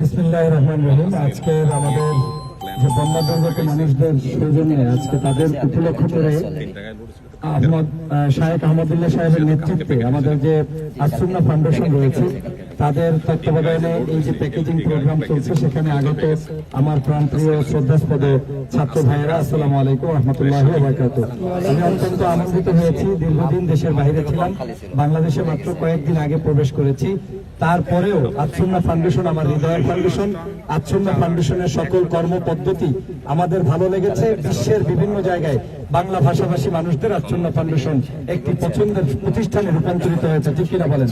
বিসমিল্লাহ রহমান রহিম। সেখানে আগত আমার প্রাণপ্রিয় শ্রদ্ধাস্পদ ছাত্র ভাইয়েরা, আসসালামু আলাইকুম রহমতুল্লাহ আমি অত্যন্ত আনন্দিত হয়েছি, দীর্ঘদিন দেশের বাইরে ছিলাম, বাংলাদেশে মাত্র কয়েকদিন আগে প্রবেশ করেছি। তারপরেও আচ্ছন্না ফাউন্ডেশন আমার হৃদয়ের ফাউন্ডেশন আচ্ছন্না ফাউন্ডেশনের সকল কর্মপদ্ধতি আমাদের ভালো লেগেছে। বিশ্বের বিভিন্ন জায়গায় বাংলা ভাষাভাষী মানুষদের আচ্ছন্না ফাউন্ডেশন একটি পছন্দের প্রতিষ্ঠানে রূপান্তরিত হয়েছে, ঠিক কিনা বলেন?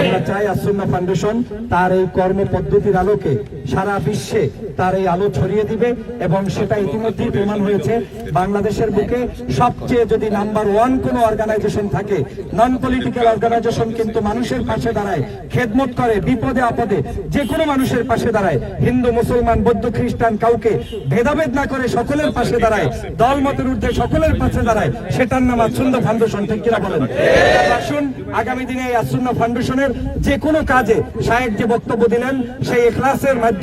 আমরা চাই আচ্ছন্না ফাউন্ডেশন তার এই কর্মপদ্ধতির আলোকে সারা বিশ্বে তার এই আলো ছড়িয়ে দিবে এবং সেটা ইতিমধ্যেই প্রমাণ হয়েছে। বাংলাদেশের বুকে সবচেয়ে যদি নাম্বার ওয়ান কোন অর্গানাইজেশন থাকে নন পলিটিক্যাল অর্গানাইজেশন কিন্তু মানুষের পাশে দাঁড়ায়, খেদমত করে, বিপদে আপদে যে কোনো মানুষের পাশে দাঁড়ায়। হিন্দু, মুসলমান, বৌদ্ধ, খ্রিস্টান কাউকে ভেদাভেদ না করে সকলের পাশে দাঁড়ায়, দল মতের ঊর্ধ্বে সকলের পাশে দাঁড়ায়, সেটার নাম আসুন্দ ফাউন্ডেশন, ঠিক কিনা বলেন? আসুন, আগামী দিনে এই আসুন্দ ফাউন্ডেশনের যে কোনো কাজে সাহেব যে বক্তব্য দিলেন, সেই এখলাসের মাধ্যমে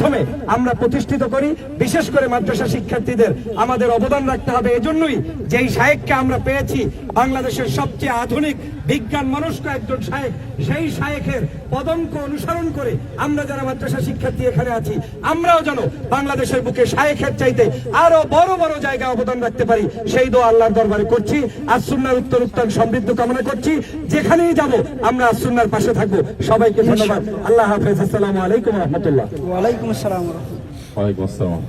আমরা প্রতিষ্ঠিত করি। বিশেষ করে মাদ্রাসা শিক্ষার্থীদের আমাদের অবদান রাখতে হবে। এজন্যই যেই শায়েককে আমরা পেয়েছি, বাংলাদেশের সবচেয়ে আধুনিক বিজ্ঞান মনস্ক একজন শায়েক, সেই শায়েকের পদঙ্ক অনুসরণ করে আমরা যারা মাদ্রাসা শিক্ষার্থী এখানে আছি, আমরাও যেন বাংলাদেশের বুকে শায়েকের চাইতে আরও বড় বড় জায়গায় অবদান রাখতে পারি। সেই দোয়া আল্লাহর দরবারে করছি। আসুন্নার উত্তর উত্তর সমৃদ্ধ কামনা করছি। যেখানেই যাব, আমরা আসুন্নার পাশে থাকব। সবাইকে ধন্যবাদ। আল্লাহ হাফেজ। আসসালামু আলাইকুম রহমতুল্লাহ। ওয়ালাইকুম আসসালাম। ওয়ালাইকুম আসসালাম